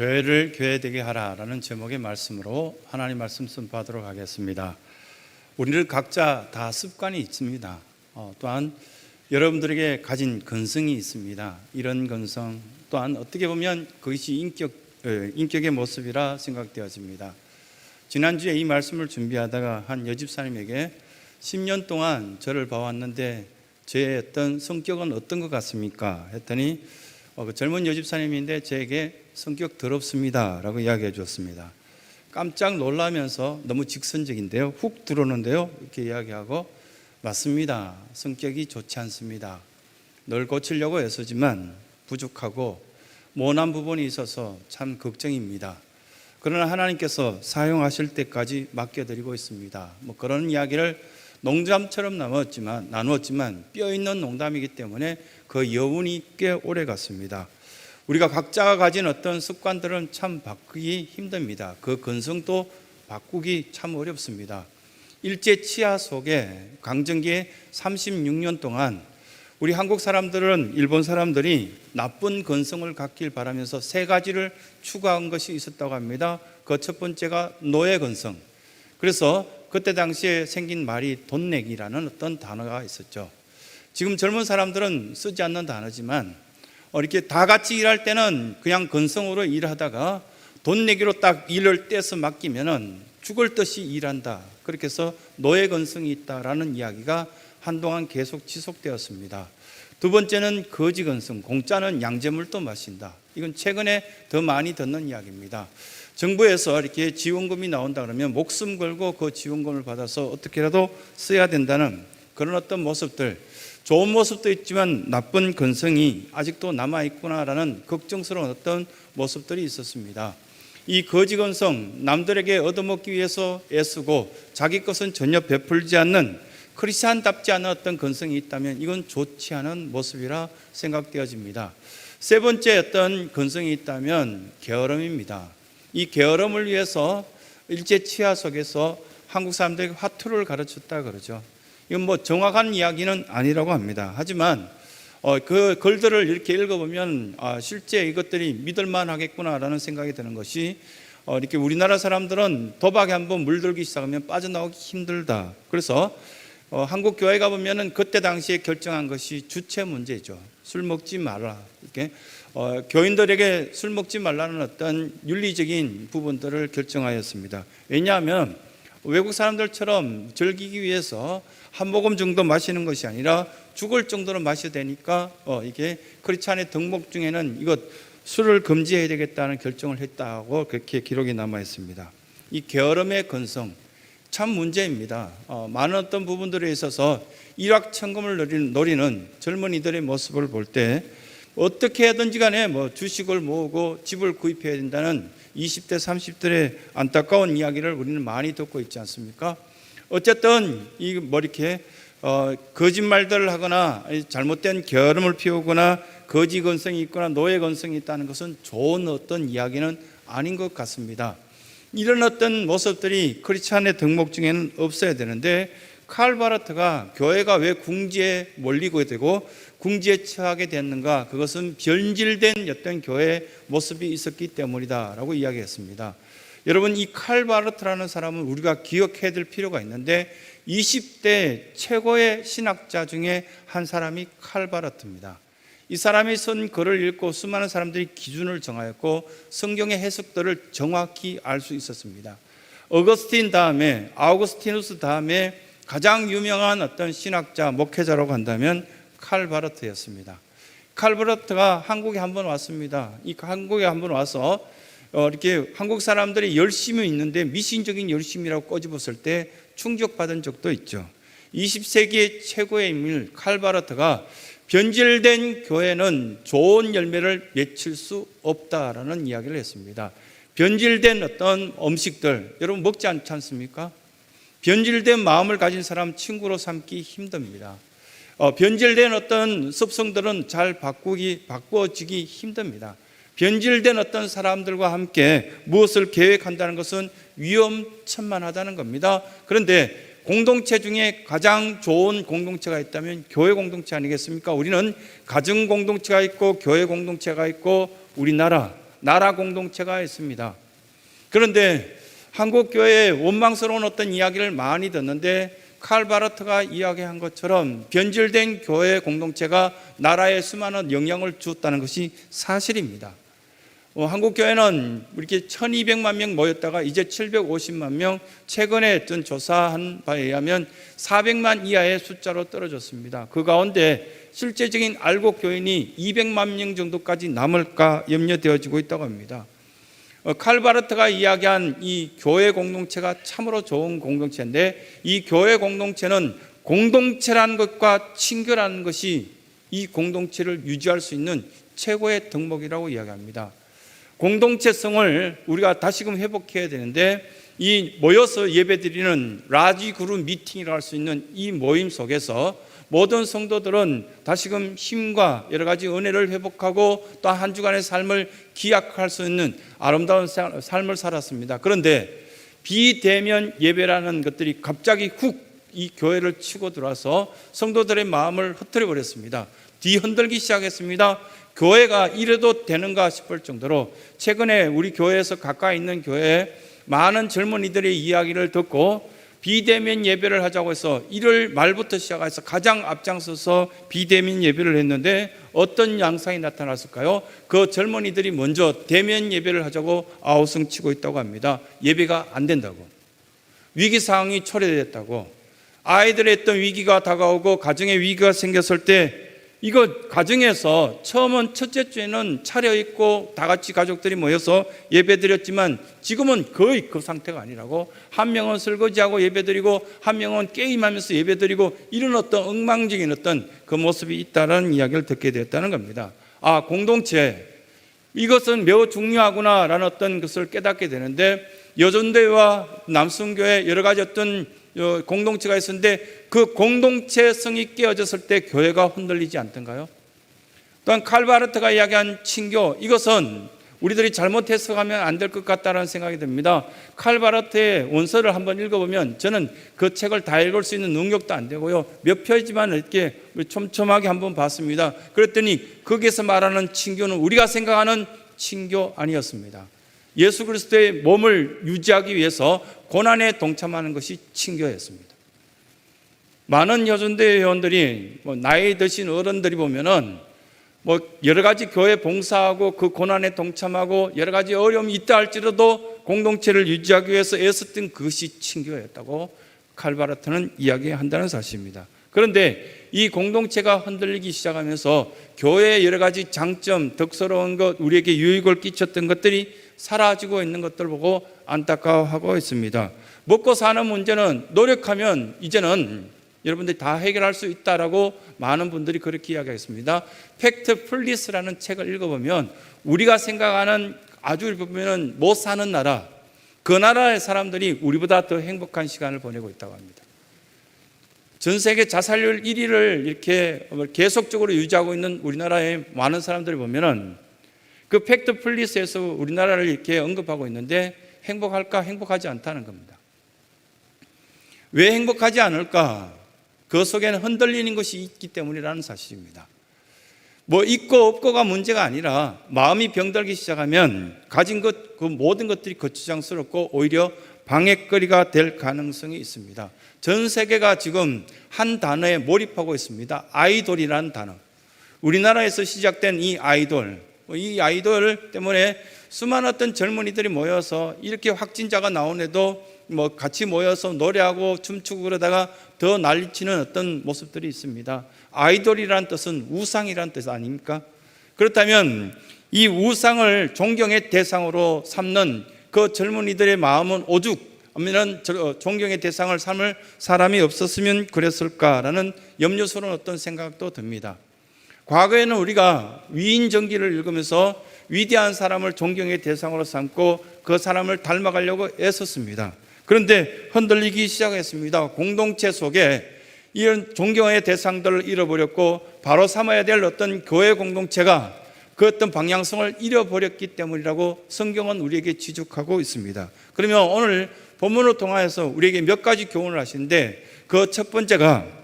교회를 교회되게 하라라는 제목의 말씀으로 하나님 말씀 선포하도록 하겠습니다. 우리는 각자 다 습관이 있습니다. 어, 또한 여러분들에게 가진 근성이 있습니다. 이런 근성 또한 어떻게 보면 그것이 인격 어, 인격의 모습이라 생각되어집니다. 지난주에 이 말씀을 준비하다가 한 여집사님에게 10년 동안 저를 봐왔는데 제 어떤 성격은 어떤 것 같습니까? 했더니 어, 그 젊은 여집사님인데 제게 성격 더럽습니다 라고 이야기해 주었습니다. 깜짝 놀라면서 너무 직선적인데요. 훅 들어오는데요. 이렇게 이야기하고 맞습니다. 성격이 좋지 않습니다. 늘 고치려고 애쓰지만 부족하고 모난 부분이 있어서 참 걱정입니다. 그러나 하나님께서 사용하실 때까지 맡겨드리고 있습니다. 뭐 그런 이야기를 농담처럼 나눴지만 나누었지만 뼈 있는 농담이기 때문에 그 여운이 꽤 오래 갔습니다. 우리가 각자가 가진 어떤 습관들은 참 바꾸기 힘듭니다. 그 근성도 바꾸기 참 어렵습니다. 일제 치하 속에 강점기에 36년 동안 우리 한국 사람들은 일본 사람들이 나쁜 근성을 갖길 바라면서 세 가지를 추구한 것이 있었다고 합니다. 그 첫 번째가 노예 근성. 그래서 그때 당시에 생긴 말이 돈 내기라는 어떤 단어가 있었죠. 지금 젊은 사람들은 쓰지 않는 단어지만 어, 이렇게 다 같이 일할 때는 그냥 근성으로 일하다가 돈 내기로 딱 일을 떼서 맡기면은 죽을 듯이 일한다. 그렇게 해서 노예 근성이 있다라는 이야기가 한동안 계속 지속되었습니다. 두 번째는 거지 근성, 공짜는 양재물도 마신다. 이건 최근에 더 많이 듣는 이야기입니다. 정부에서 이렇게 지원금이 나온다 그러면 목숨 걸고 그 지원금을 받아서 어떻게라도 써야 된다는 그런 어떤 모습들, 좋은 모습도 있지만 나쁜 근성이 아직도 남아 있구나라는 걱정스러운 어떤 모습들이 있었습니다. 이 거지 근성, 남들에게 얻어먹기 위해서 애쓰고 자기 것은 전혀 베풀지 않는 크리스찬답지 않은 어떤 근성이 있다면 이건 좋지 않은 모습이라 생각되어집니다. 세 번째 어떤 근성이 있다면 게으름입니다. 이 게으름을 위해서 일제 치하 속에서 한국 사람들에게 화투를 가르쳤다 그러죠. 이건 뭐 정확한 이야기는 아니라고 합니다. 하지만 어, 그 글들을 이렇게 읽어보면 아, 실제 이것들이 믿을만 하겠구나라는 생각이 드는 것이 어, 이렇게 우리나라 사람들은 도박에 한번 물들기 시작하면 빠져나오기 힘들다. 그래서 어, 한국 교회 가 보면은 그때 당시에 결정한 것이 주체 문제죠. 술 먹지 말라. 이렇게 어, 교인들에게 술 먹지 말라는 어떤 윤리적인 부분들을 결정하였습니다. 왜냐하면 외국 사람들처럼 즐기기 위해서 한 모금 정도 마시는 것이 아니라 죽을 정도로 마셔야 되니까 어, 이게 크리스찬의 덕목 중에는 이것 술을 금지해야 되겠다는 결정을 했다고 그렇게 기록이 남아 있습니다. 이 게으름의 근성 참 문제입니다. 어, 많은 어떤 부분들에 있어서 일확천금을 노리는, 노리는 젊은이들의 모습을 볼때 어떻게 하든지 간에 뭐 주식을 모으고 집을 구입해야 된다는 20대, 30대의 안타까운 이야기를 우리는 많이 듣고 있지 않습니까? 어쨌든 이 뭐 이렇게 어, 거짓말들을 하거나 잘못된 게으름을 피우거나 거지 건성이 있거나 노예 건성이 있다는 것은 좋은 어떤 이야기는 아닌 것 같습니다. 이런 어떤 모습들이 크리스찬의 덕목 중에는 없어야 되는데 칼 바르트가 교회가 왜 궁지에 몰리고 되고 궁지에 처하게 됐는가? 그것은 변질된 어떤 교회 모습이 있었기 때문이다라고 이야기했습니다. 여러분 이 칼 바르트라는 사람은 우리가 기억해야 될 필요가 있는데 20대 최고의 신학자 중에 한 사람이 칼 바르트입니다. 이 사람이 쓴 글을 읽고 수많은 사람들이 기준을 정하였고 성경의 해석들을 정확히 알 수 있었습니다. 어거스틴 다음에 아우구스티누스 다음에 가장 유명한 어떤 신학자 목회자라고 한다면 칼 바르트였습니다. 칼 바르트가 한국에 한 번 왔습니다. 이 한국에 한 번 와서 어, 이렇게 한국 사람들이 열심히 있는데 미신적인 열심이라고 꼬집었을 때 충격받은 적도 있죠. 20세기의 최고의 인물 칼 바르트가 변질된 교회는 좋은 열매를 맺힐 수 없다라는 이야기를 했습니다. 변질된 어떤 음식들 여러분 먹지 않지 않습니까? 변질된 마음을 가진 사람 친구로 삼기 힘듭니다. 어, 변질된 어떤 습성들은 잘 바꾸기 바꿔지기 힘듭니다. 변질된 어떤 사람들과 함께 무엇을 계획한다는 것은 위험천만하다는 겁니다. 그런데 공동체 중에 가장 좋은 공동체가 있다면 교회 공동체 아니겠습니까? 우리는 가정 공동체가 있고 교회 공동체가 있고 우리나라 나라 공동체가 있습니다. 그런데 한국 교회의 원망스러운 어떤 이야기를 많이 듣는데 칼 바르트가 이야기한 것처럼 변질된 교회 공동체가 나라에 수많은 영향을 주었다는 것이 사실입니다. 어, 한국 교회는 이렇게 1,200만 명 모였다가 이제 750만 명, 최근에 어떤 조사한 바에 의하면 400만 이하의 숫자로 떨어졌습니다. 그 가운데 실제적인 알곡 교인이 200만 명 정도까지 남을까 염려되어지고 있다고 합니다. 어, 칼바르트가 이야기한 이 교회 공동체가 참으로 좋은 공동체인데 이 교회 공동체는 공동체라는 것과 친교라는 것이 이 공동체를 유지할 수 있는 최고의 덕목이라고 이야기합니다. 공동체성을 우리가 다시금 회복해야 되는데 이 모여서 예배드리는 라지 그룹 미팅이라고 할 수 있는 이 모임 속에서 모든 성도들은 다시금 힘과 여러 가지 은혜를 회복하고 또 한 주간의 삶을 기약할 수 있는 아름다운 사- 삶을 살았습니다. 그런데 비대면 예배라는 것들이 갑자기 훅 이 교회를 치고 들어와서 성도들의 마음을 흐트려 버렸습니다. 뒤흔들기 시작했습니다. 교회가 이래도 되는가 싶을 정도로 최근에 우리 교회에서 가까이 있는 교회에 많은 젊은이들의 이야기를 듣고 비대면 예배를 하자고 해서 1월 말부터 시작해서 가장 앞장서서 비대면 예배를 했는데 어떤 양상이 나타났을까요? 그 젊은이들이 먼저 대면 예배를 하자고 아우성 치고 있다고 합니다. 예배가 안 된다고. 위기 상황이 초래됐다고. 아이들의 어떤 위기가 다가오고 가정의 위기가 생겼을 때 이거 가정에서 처음은 첫째 주에는 차려입고 다 같이 가족들이 모여서 예배 드렸지만 지금은 거의 그 상태가 아니라고 한 명은 설거지하고 예배 드리고 한 명은 게임하면서 예배 드리고 이런 어떤 엉망적인 어떤 그 모습이 있다는 이야기를 듣게 됐다는 겁니다. 아, 공동체. 이것은 매우 중요하구나라는 어떤 것을 깨닫게 되는데 여전대와 남순교회 여러 가지 어떤 어, 공동체가 있었는데 그 공동체성이 깨어졌을 때 교회가 흔들리지 않던가요? 또한 칼바르트가 이야기한 친교 이것은 우리들이 잘못 해석하면 안 될 것 같다는 생각이 듭니다. 칼바르트의 원서를 한번 읽어보면 저는 그 책을 다 읽을 수 있는 능력도 안 되고요. 몇 페이지만 이렇게 촘촘하게 한번 봤습니다. 그랬더니 거기에서 말하는 친교는 우리가 생각하는 친교 아니었습니다. 예수 그리스도의 몸을 유지하기 위해서 고난에 동참하는 것이 친교였습니다. 많은 여전대 회원들이 뭐 나이 드신 어른들이 보면은 뭐 여러 가지 교회 봉사하고 그 고난에 동참하고 여러 가지 어려움이 있다 할지라도 공동체를 유지하기 위해서 애썼던 그것이 친교였다고 칼바르트는 이야기한다는 사실입니다. 그런데 이 공동체가 흔들리기 시작하면서 교회의 여러 가지 장점, 덕스러운 것, 우리에게 유익을 끼쳤던 것들이 사라지고 있는 것들 보고 안타까워하고 있습니다. 먹고 사는 문제는 노력하면 이제는 여러분들이 다 해결할 수 있다라고 많은 분들이 그렇게 이야기하겠습니다. 팩트 플리스라는 책을 읽어보면 우리가 생각하는 아주 보면은 못 사는 나라, 그 나라의 사람들이 우리보다 더 행복한 시간을 보내고 있다고 합니다. 전 세계 자살률 1위를 이렇게 계속적으로 유지하고 있는 우리나라의 많은 사람들을 보면은 그 팩트 플리스에서 우리나라를 이렇게 언급하고 있는데 행복할까? 행복하지 않다는 겁니다. 왜 행복하지 않을까? 그 속에는 흔들리는 것이 있기 때문이라는 사실입니다. 뭐 있고 없고가 문제가 아니라 마음이 병들기 시작하면 가진 것, 그 모든 것들이 거추장스럽고 오히려 방해거리가 될 가능성이 있습니다. 전 세계가 지금 한 단어에 몰입하고 있습니다. 아이돌이라는 단어. 우리나라에서 시작된 이 아이돌, 이 아이돌 때문에 수많은 어떤 젊은이들이 모여서 이렇게 확진자가 나오는데도 뭐 같이 모여서 노래하고 춤추고 그러다가 더 난리치는 어떤 모습들이 있습니다. 아이돌이란 뜻은 우상이란 뜻 아닙니까? 그렇다면 이 우상을 존경의 대상으로 삼는 그 젊은이들의 마음은 오죽 아니면 존경의 대상을 삼을 사람이 없었으면 그랬을까라는 염려스러운 어떤 생각도 듭니다. 과거에는 우리가 위인 전기를 읽으면서 위대한 사람을 존경의 대상으로 삼고 그 사람을 닮아가려고 애썼습니다. 그런데 흔들리기 시작했습니다. 공동체 속에 이런 존경의 대상들을 잃어버렸고 바로 삼아야 될 어떤 교회 공동체가 그 어떤 방향성을 잃어버렸기 때문이라고 성경은 우리에게 지적하고 있습니다. 그러면 오늘 본문을 통하여서 우리에게 몇 가지 교훈을 하시는데 그 첫 번째가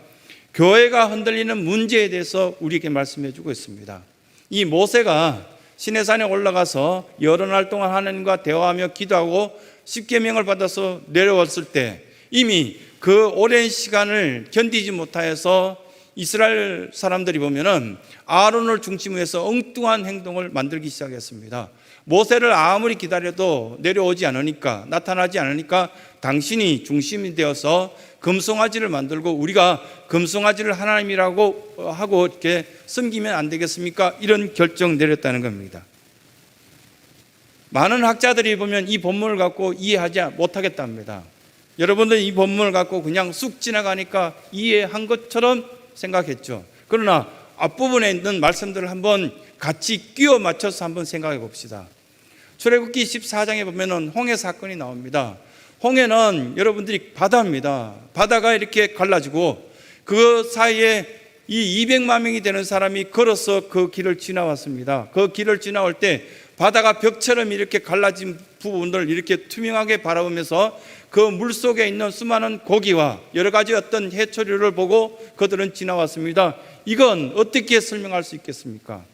교회가 흔들리는 문제에 대해서 우리에게 말씀해 주고 있습니다. 이 모세가 시내산에 올라가서 여러 날 동안 하나님과 대화하며 기도하고 십계명을 받아서 내려왔을 때 이미 그 오랜 시간을 견디지 못하여서 이스라엘 사람들이 보면은 아론을 중심으로 해서 엉뚱한 행동을 만들기 시작했습니다. 모세를 아무리 기다려도 내려오지 않으니까 나타나지 않으니까 당신이 중심이 되어서 금송아지를 만들고 우리가 금송아지를 하나님이라고 하고 이렇게 섬기면 안 되겠습니까? 이런 결정 내렸다는 겁니다. 많은 학자들이 보면 이 본문을 갖고 이해하지 못하겠답니다. 여러분들 이 본문을 갖고 그냥 쑥 지나가니까 이해한 것처럼 생각했죠. 그러나 앞부분에 있는 말씀들을 한번 같이 끼워 맞춰서 한번 생각해 봅시다. 출애굽기 14장에 보면은 홍해 사건이 나옵니다. 홍해는 여러분들이 바다입니다. 바다가 이렇게 갈라지고 그 사이에 이 200만 명이 되는 사람이 걸어서 그 길을 지나왔습니다. 그 길을 지나올 때 바다가 벽처럼 이렇게 갈라진 부분을 이렇게 투명하게 바라보면서 그 물 속에 있는 수많은 고기와 여러 가지 어떤 해초류를 보고 그들은 지나왔습니다. 이건 어떻게 설명할 수 있겠습니까?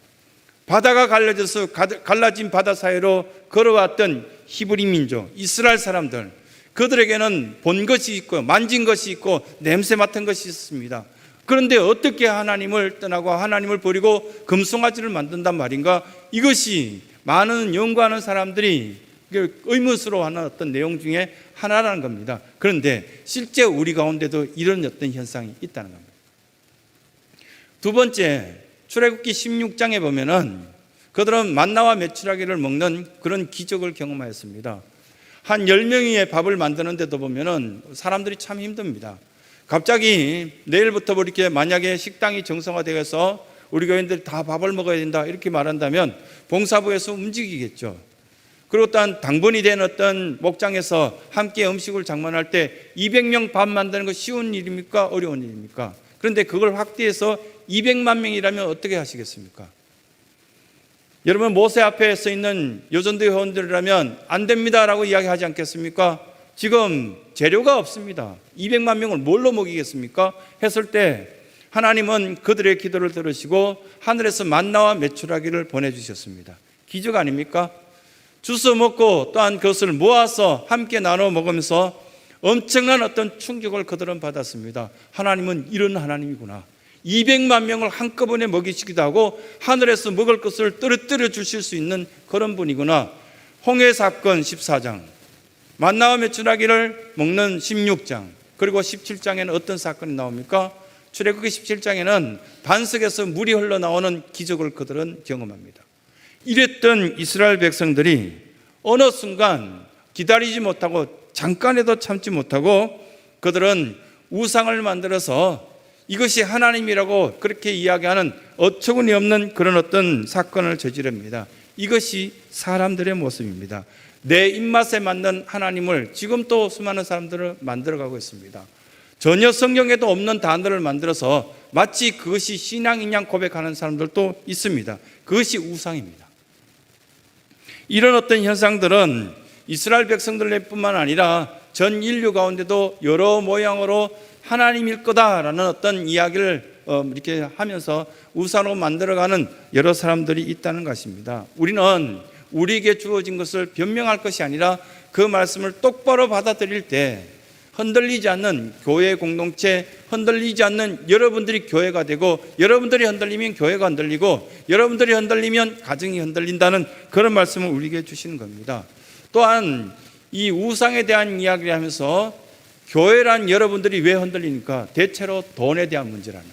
바다가 갈라져서 갈라진 바다 사이로 걸어왔던 히브리 민족, 이스라엘 사람들, 그들에게는 본 것이 있고 만진 것이 있고 냄새 맡은 것이 있습니다. 그런데 어떻게 하나님을 떠나고 하나님을 버리고 금송아지를 만든단 말인가? 이것이 많은 연구하는 사람들이 의문스러워하는 어떤 내용 중에 하나라는 겁니다. 그런데 실제 우리 가운데도 이런 어떤 현상이 있다는 겁니다. 두 번째, 출애굽기 16장에 보면은 그들은 만나와 메추라기를 먹는 그런 기적을 경험하였습니다. 한 10명의 밥을 만드는데도 보면은 사람들이 참 힘듭니다. 갑자기 내일부터 뭐 이렇게 만약에 식당이 정상화되어서 우리 교인들 다 밥을 먹어야 된다 이렇게 말한다면 봉사부에서 움직이겠죠. 그리고 또한 당번이 된 어떤 목장에서 함께 음식을 장만할 때 200명 밥 만드는 거 쉬운 일입니까? 어려운 일입니까? 그런데 그걸 확대해서 200만 명이라면 어떻게 하시겠습니까? 여러분 모세 앞에 서 있는 요전도 회원들이라면 안 됩니다라고 이야기하지 않겠습니까? 지금 재료가 없습니다. 200만 명을 뭘로 먹이겠습니까? 했을 때 하나님은 그들의 기도를 들으시고 하늘에서 만나와 메추라기를 보내주셨습니다. 기적 아닙니까? 주워 먹고 또한 그것을 모아서 함께 나눠 먹으면서 엄청난 어떤 충격을 그들은 받았습니다. 하나님은 이런 하나님이구나. 200만 명을 한꺼번에 먹이시기도 하고 하늘에서 먹을 것을 떨어뜨려 주실 수 있는 그런 분이구나. 홍해 사건 14장, 만나와 메추라기를 먹는 16장, 그리고 17장에는 어떤 사건이 나옵니까? 출애굽기 17장에는 반석에서 물이 흘러나오는 기적을 그들은 경험합니다. 이랬던 이스라엘 백성들이 어느 순간 기다리지 못하고 잠깐에도 참지 못하고 그들은 우상을 만들어서 이것이 하나님이라고 그렇게 이야기하는 어처구니 없는 그런 어떤 사건을 저지릅니다. 이것이 사람들의 모습입니다. 내 입맛에 맞는 하나님을 지금 또 수많은 사람들을 만들어가고 있습니다. 전혀 성경에도 없는 단어를 만들어서 마치 그것이 신앙인 양 고백하는 사람들도 있습니다. 그것이 우상입니다. 이런 어떤 현상들은 이스라엘 백성들뿐만 아니라 전 인류 가운데도 여러 모양으로 하나님일 거다라는 어떤 이야기를 어, 이렇게 하면서 우상으로 만들어가는 여러 사람들이 있다는 것입니다. 우리는 우리에게 주어진 것을 변명할 것이 아니라 그 말씀을 똑바로 받아들일 때 흔들리지 않는 교회 공동체, 흔들리지 않는 여러분들이 교회가 되고 여러분들이 흔들리면 교회가 흔들리고 여러분들이 흔들리면 가정이 흔들린다는 그런 말씀을 우리에게 주시는 겁니다. 또한 이 우상에 대한 이야기를 하면서 교회란 여러분들이 왜 흔들리니까 대체로 돈에 대한 문제라는.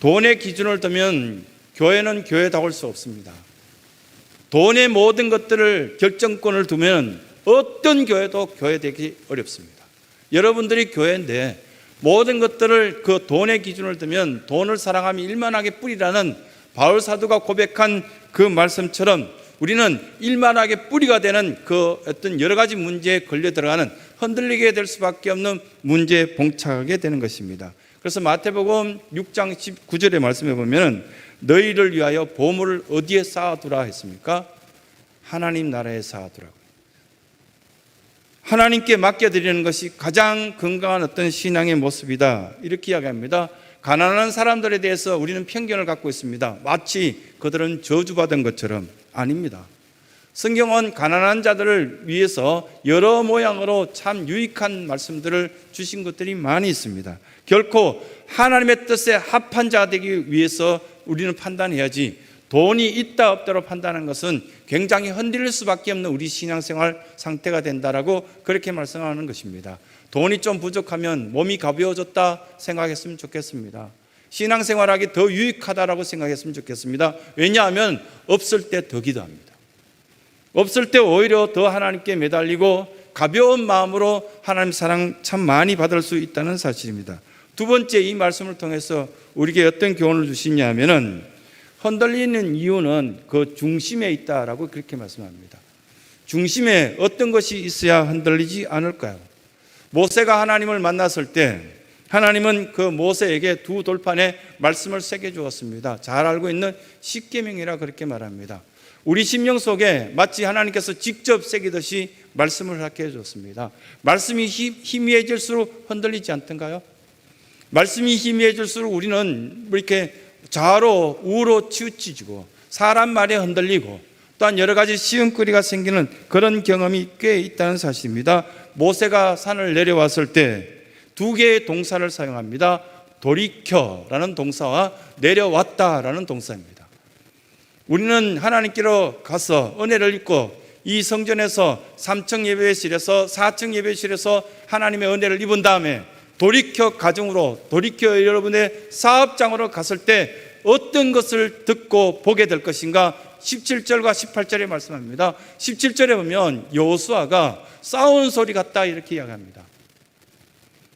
돈의 기준을 두면 교회는 교회다울 수 없습니다. 돈의 모든 것들을 결정권을 두면 어떤 교회도 교회되기 어렵습니다. 여러분들이 교회인데 모든 것들을 그 돈의 기준을 두면 돈을 사랑하면 일만하게 뿌리라는 바울 사도가 고백한 그 말씀처럼 우리는 일만하게 뿌리가 되는 그 어떤 여러 가지 문제에 걸려 들어가는 흔들리게 될 수밖에 없는 문제에 봉착하게 되는 것입니다. 그래서 마태복음 6장 19절의 말씀에 보면 너희를 위하여 보물을 어디에 쌓아두라 했습니까? 하나님 나라에 쌓아두라고. 하나님께 맡겨드리는 것이 가장 건강한 어떤 신앙의 모습이다. 이렇게 이야기합니다. 가난한 사람들에 대해서 우리는 편견을 갖고 있습니다. 마치 그들은 저주받은 것처럼 아닙니다. 성경은 가난한 자들을 위해서 여러 모양으로 참 유익한 말씀들을 주신 것들이 많이 있습니다. 결코 하나님의 뜻에 합한 자 되기 위해서 우리는 판단해야지 돈이 있다 없다로 판단하는 것은 굉장히 흔들릴 수밖에 없는 우리 신앙생활 상태가 된다라고 그렇게 말씀하는 것입니다. 돈이 좀 부족하면 몸이 가벼워졌다 생각했으면 좋겠습니다. 신앙생활하기 더 유익하다라고 생각했으면 좋겠습니다. 왜냐하면 없을 때 더 기도합니다. 없을 때 오히려 더 하나님께 매달리고 가벼운 마음으로 하나님 사랑 참 많이 받을 수 있다는 사실입니다. 두 번째 이 말씀을 통해서 우리에게 어떤 교훈을 주시냐면은 흔들리는 이유는 그 중심에 있다라고 그렇게 말씀합니다. 중심에 어떤 것이 있어야 흔들리지 않을까요? 모세가 하나님을 만났을 때 하나님은 그 모세에게 두 돌판에 말씀을 새겨 주었습니다. 잘 알고 있는 십계명이라 그렇게 말합니다. 우리 심령 속에 마치 하나님께서 직접 새기듯이 말씀을 하게 해줬습니다. 말씀이 희미해질수록 흔들리지 않던가요? 말씀이 희미해질수록 우리는 뭐 이렇게 좌로 우로 치우치지고 사람 말에 흔들리고 또한 여러 가지 시험거리가 생기는 그런 경험이 꽤 있다는 사실입니다. 모세가 산을 내려왔을 때 두 개의 동사를 사용합니다. 돌이켜라는 동사와 내려왔다라는 동사입니다. 우리는 하나님께로 가서 은혜를 입고 이 성전에서 3층 예배실에서 4층 예배실에서 하나님의 은혜를 입은 다음에 돌이켜 가정으로 돌이켜 여러분의 사업장으로 갔을 때 어떤 것을 듣고 보게 될 것인가 17절과 18절에 말씀합니다. 17절에 보면 여호수아가 싸운 소리 같다 이렇게 이야기합니다.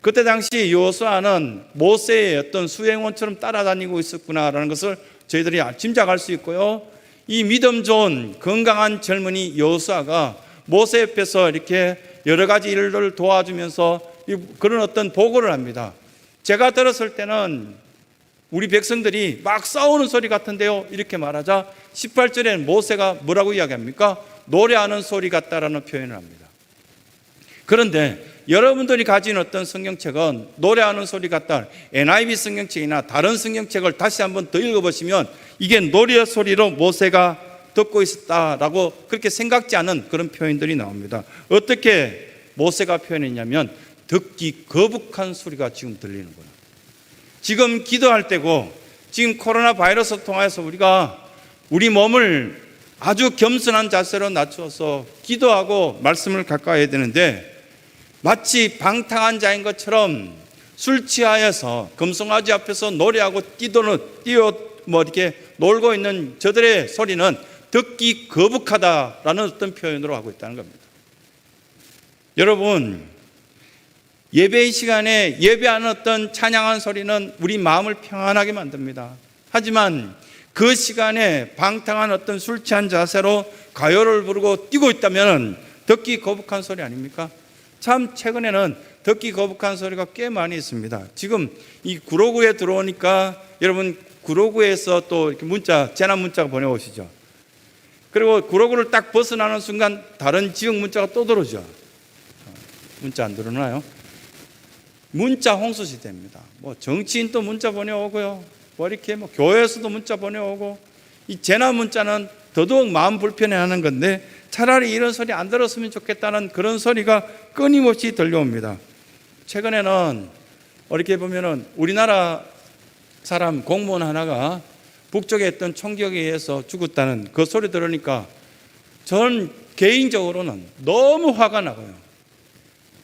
그때 당시 여호수아는 모세의 어떤 수행원처럼 따라다니고 있었구나라는 것을 저희들이 짐작할 수 있고요. 이 믿음 좋은 건강한 젊은이 여호수아가 모세 옆에서 이렇게 여러 가지 일을 도와주면서 그런 어떤 보고를 합니다. 제가 들었을 때는 우리 백성들이 막 싸우는 소리 같은데요. 이렇게 말하자 18절에는 모세가 뭐라고 이야기합니까? 노래하는 소리 같다라는 표현을 합니다. 그런데 여러분들이 가진 어떤 성경책은 노래하는 소리 같다. NIV 성경책이나 다른 성경책을 다시 한번 더 읽어보시면 이게 노래 소리로 모세가 듣고 있었다라고 그렇게 생각지 않은 그런 표현들이 나옵니다. 어떻게 모세가 표현했냐면 듣기 거북한 소리가 지금 들리는구나. 지금 기도할 때고 지금 코로나 바이러스 통해서 우리가 우리 몸을 아주 겸손한 자세로 낮추어서 기도하고 말씀을 가까이 해야 되는데 마치 방탕한 자인 것처럼 술 취하여서 금송아지 앞에서 노래하고 뛰도는 뛰어 뭐 이렇게 놀고 있는 저들의 소리는 듣기 거북하다라는 어떤 표현으로 하고 있다는 겁니다. 여러분 예배의 시간에 예배하는 어떤 찬양한 소리는 우리 마음을 평안하게 만듭니다. 하지만 그 시간에 방탕한 어떤 술 취한 자세로 가요를 부르고 뛰고 있다면 듣기 거북한 소리 아닙니까? 참 최근에는 듣기 거북한 소리가 꽤 많이 있습니다. 지금 이 구로구에 들어오니까 여러분 구로구에서 또 이렇게 문자 재난 문자가 보내오시죠. 그리고 구로구를 딱 벗어나는 순간 다른 지역 문자가 또 들어오죠. 문자 안 들어오나요? 문자 홍수 시대입니다. 뭐 정치인도 문자 보내오고요. 뭐 이렇게 뭐 교회에서도 문자 보내오고 이 재난 문자는 더더욱 마음 불편해하는 건데 차라리 이런 소리 안 들었으면 좋겠다는 그런 소리가 끊임없이 들려옵니다. 최근에는 이렇게 보면은 우리나라 사람 공무원 하나가 북쪽에 있던 총격에 의해서 죽었다는 그 소리 들으니까 전 개인적으로는 너무 화가 나고요.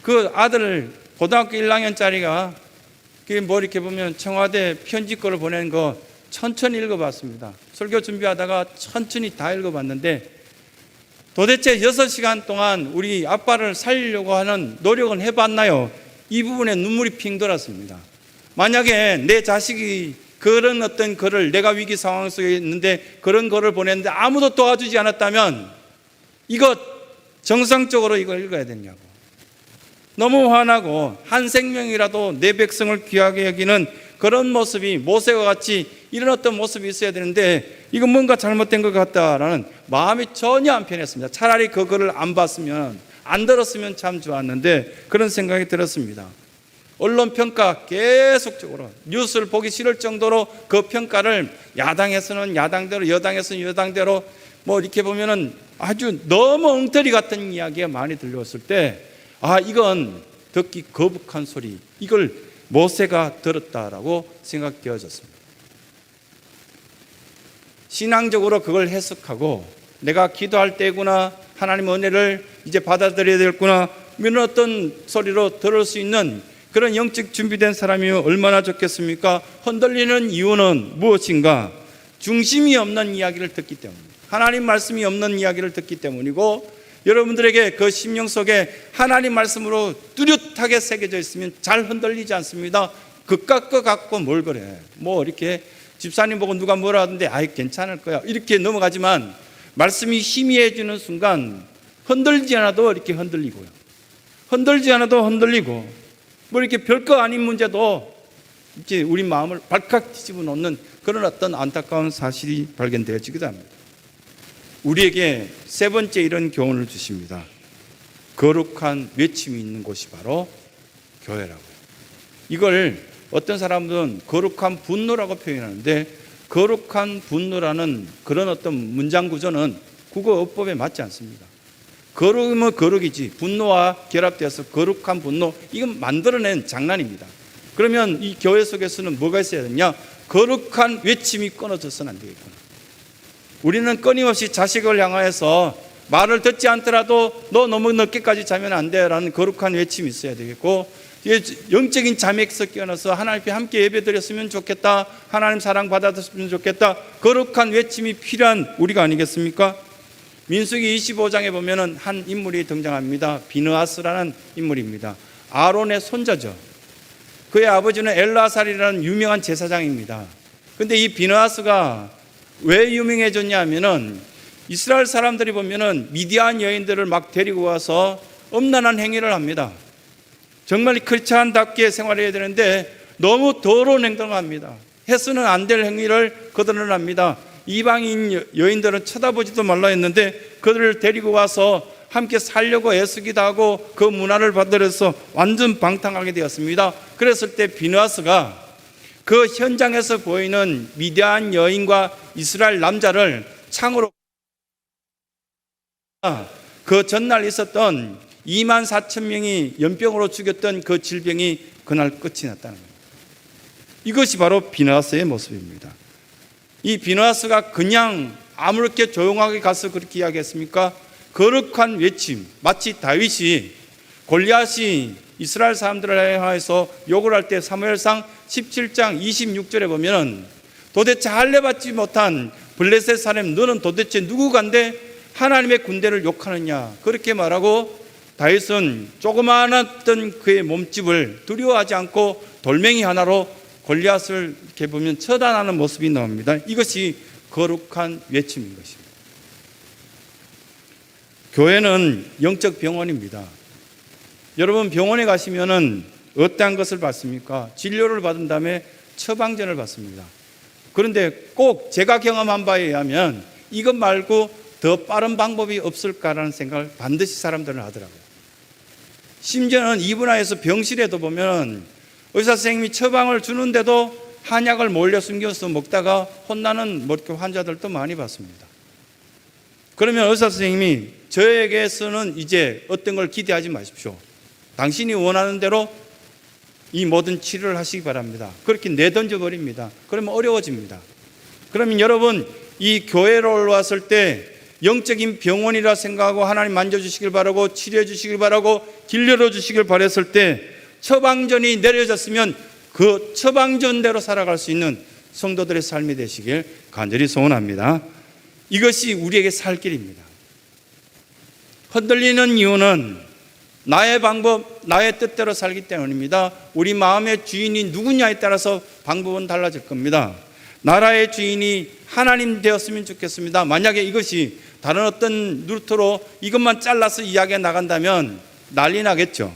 그 아들 고등학교 1학년짜리가 뭐 이렇게 보면 청와대 편지 거를 보낸 거 천천히 읽어봤습니다. 설교 준비하다가 천천히 다 읽어봤는데 도대체 6시간 동안 우리 아빠를 살리려고 하는 노력은 해봤나요? 이 부분에 눈물이 핑 돌았습니다. 만약에 내 자식이 그런 어떤 글을 내가 위기 상황 속에 있는데 그런 글을 보냈는데 아무도 도와주지 않았다면 이것 정상적으로 이걸 읽어야 되냐고. 너무 화나고 한 생명이라도 내 백성을 귀하게 여기는 그런 모습이 모세와 같이 이런 어떤 모습이 있어야 되는데 이건 뭔가 잘못된 것 같다라는 마음이 전혀 안 편했습니다. 차라리 그 글을 안 봤으면 안 들었으면 참 좋았는데 그런 생각이 들었습니다. 언론 평가 계속적으로 뉴스를 보기 싫을 정도로 그 평가를 야당에서는 야당대로 여당에서는 여당대로 뭐 이렇게 보면은 아주 너무 엉터리 같은 이야기가 많이 들려왔을 때 아 이건 듣기 거북한 소리 이걸 모세가 들었다라고 생각되어졌습니다. 신앙적으로 그걸 해석하고 내가 기도할 때구나 하나님 은혜를 이제 받아들여야 되겠구나 이런 어떤 소리로 들을 수 있는 그런 영적 준비된 사람이 얼마나 좋겠습니까? 흔들리는 이유는 무엇인가? 중심이 없는 이야기를 듣기 때문입니다. 하나님 말씀이 없는 이야기를 듣기 때문이고 여러분들에게 그 심령 속에 하나님 말씀으로 뚜렷하게 새겨져 있으면 잘 흔들리지 않습니다. 그깟 거 갖고 뭘 그래? 뭐 이렇게 집사님 보고 누가 뭐라 하던데 아이 괜찮을 거야 이렇게 넘어가지만 말씀이 희미해지는 순간 흔들지 않아도 이렇게 흔들리고요. 흔들지 않아도 흔들리고 뭐 이렇게 별거 아닌 문제도 이제 우리 마음을 발칵 뒤집어 놓는 그런 어떤 안타까운 사실이 발견되어지기도 합니다. 우리에게 세 번째 이런 교훈을 주십니다. 거룩한 외침이 있는 곳이 바로 교회라고요. 이걸 어떤 사람들은 거룩한 분노라고 표현하는데 거룩한 분노라는 그런 어떤 문장 구조는 국어 어법에 맞지 않습니다. 거룩이면 거룩이지 분노와 결합되어서 거룩한 분노 이건 만들어낸 장난입니다. 그러면 이 교회 속에서는 뭐가 있어야 되냐? 거룩한 외침이 끊어져서는 안 되겠구나. 우리는 끊임없이 자식을 향하여서 말을 듣지 않더라도 너 너무 늦게까지 자면 안 돼라는 거룩한 외침이 있어야 되겠고 영적인 자매에서 깨어나서 하나님 앞에 함께 예배드렸으면 좋겠다. 하나님 사랑 받았으면 좋겠다. 거룩한 외침이 필요한 우리가 아니겠습니까? 민수기 25장에 보면은 한 인물이 등장합니다. 비느하스라는 인물입니다. 아론의 손자죠. 그의 아버지는 엘라살이라는 유명한 제사장입니다. 근데 이 비느하스가 왜 유명해졌냐 하면은 이스라엘 사람들이 보면은 미디안 여인들을 막 데리고 와서 엄난한 행위를 합니다. 정말 크리스찬답게 생활해야 되는데 너무 더러운 행동을 합니다. 해서는 안 될 행위를 그들은 합니다. 이방인 여인들은 쳐다보지도 말라 했는데 그들을 데리고 와서 함께 살려고 애쓰기도 하고 그 문화를 받들어서 완전 방탕하게 되었습니다. 그랬을 때 비누아스가 그 현장에서 보이는 미디안 여인과 이스라엘 남자를 창으로 그 전날 있었던 2만 4천 명이 연병으로 죽였던 그 질병이 그날 끝이 났다는 겁니다. 이것이 바로 비나스의 모습입니다. 이 비나스가 그냥 아무렇게 조용하게 가서 그렇게 이야기했습니까? 거룩한 외침, 마치 다윗이 골리앗이 이스라엘 사람들을 향해서 욕을 할 때 사무엘상 17장 26절에 보면 도대체 할례받지 못한 블레셋 사람 너는 도대체 누구간데 하나님의 군대를 욕하느냐 그렇게 말하고 다윗은 조그마했던 그의 몸집을 두려워하지 않고 돌멩이 하나로 골리앗을 이렇게 보면 처단하는 모습이 나옵니다. 이것이 거룩한 외침인 것입니다. 교회는 영적 병원입니다. 여러분 병원에 가시면은 어떠한 것을 받습니까? 진료를 받은 다음에 처방전을 받습니다. 그런데 꼭 제가 경험한 바에 의하면 이것 말고 더 빠른 방법이 없을까라는 생각을 반드시 사람들은 하더라고요. 심지어는 이분화에서 병실에도 보면 의사 선생님이 처방을 주는데도 한약을 몰래 숨겨서 먹다가 혼나는 뭐 환자들도 많이 봤습니다. 그러면 의사 선생님이 저에게서는 이제 어떤 걸 기대하지 마십시오. 당신이 원하는 대로 이 모든 치료를 하시기 바랍니다. 그렇게 내던져 버립니다. 그러면 어려워집니다. 그러면 여러분 이 교회로 왔을 때 영적인 병원이라 생각하고 하나님 만져주시길 바라고 치료해 주시길 바라고 길 열어주시길 바랬을 때 처방전이 내려졌으면 그 처방전대로 살아갈 수 있는 성도들의 삶이 되시길 간절히 소원합니다. 이것이 우리에게 살 길입니다. 흔들리는 이유는 나의 방법, 나의 뜻대로 살기 때문입니다. 우리 마음의 주인이 누구냐에 따라서 방법은 달라질 겁니다. 나라의 주인이 하나님 되었으면 좋겠습니다. 만약에 이것이 다른 어떤 루트로 이것만 잘라서 이야기가 나간다면 난리 나겠죠.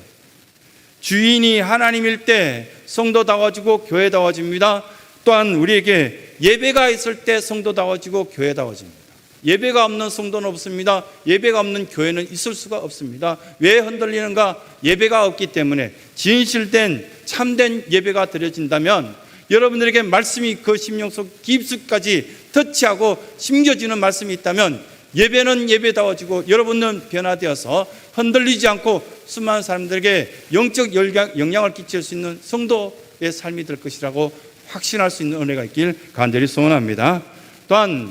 주인이 하나님일 때 성도다워지고 교회다워집니다. 또한 우리에게 예배가 있을 때 성도다워지고 교회다워집니다. 예배가 없는 성도는 없습니다. 예배가 없는 교회는 있을 수가 없습니다. 왜 흔들리는가? 예배가 없기 때문에 진실된 참된 예배가 드려진다면 여러분들에게 말씀이 그 심령 속 깊숙까지 터치하고 심겨지는 말씀이 있다면 예배는 예배다워지고 여러분은 변화되어서 흔들리지 않고 수많은 사람들에게 영적 영향- 영향을 끼칠 수 있는 성도의 삶이 될 것이라고 확신할 수 있는 은혜가 있길 간절히 소원합니다. 또한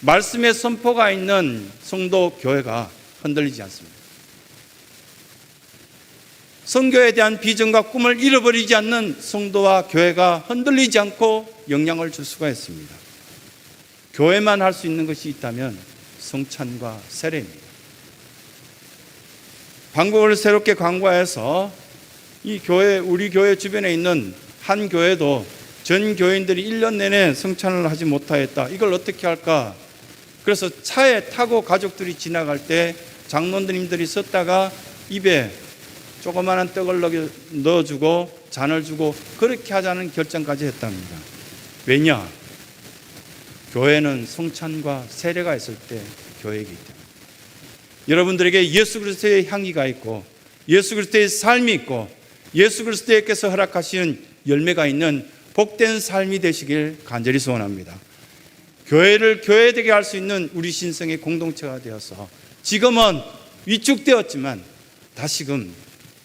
말씀의 선포가 있는 성도 교회가 흔들리지 않습니다. 성교에 대한 비전과 꿈을 잃어버리지 않는 성도와 교회가 흔들리지 않고 영향을 줄 수가 있습니다. 교회만 할 수 있는 것이 있다면 성찬과 세례입니다. 방법을 새롭게 광고해서 이 교회 우리 교회 주변에 있는 한 교회도 전 교인들이 1년 내내 성찬을 하지 못하였다. 이걸 어떻게 할까? 그래서 차에 타고 가족들이 지나갈 때 장로님들이 썼다가 입에 조그마한 떡을 넣어- 넣어주고 잔을 주고 그렇게 하자는 결정까지 했답니다. 왜냐? 교회는 성찬과 세례가 있을 때 교회이기 때문에 여러분들에게 예수 그리스도의 향기가 있고 예수 그리스도의 삶이 있고 예수 그리스도께서 허락하시는 열매가 있는 복된 삶이 되시길 간절히 소원합니다. 교회를 교회 되게 할 수 있는 우리 신성의 공동체가 되어서 지금은 위축되었지만 다시금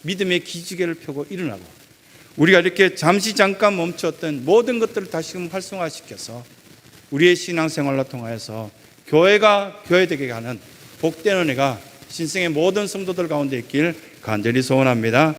믿음의 기지개를 펴고 일어나고 우리가 이렇게 잠시 잠깐 멈췄던 모든 것들을 다시금 활성화시켜서 우리의 신앙생활로 통하여서 교회가 교회되게 하는 복된 은혜가 신생의 모든 성도들 가운데 있길 간절히 소원합니다.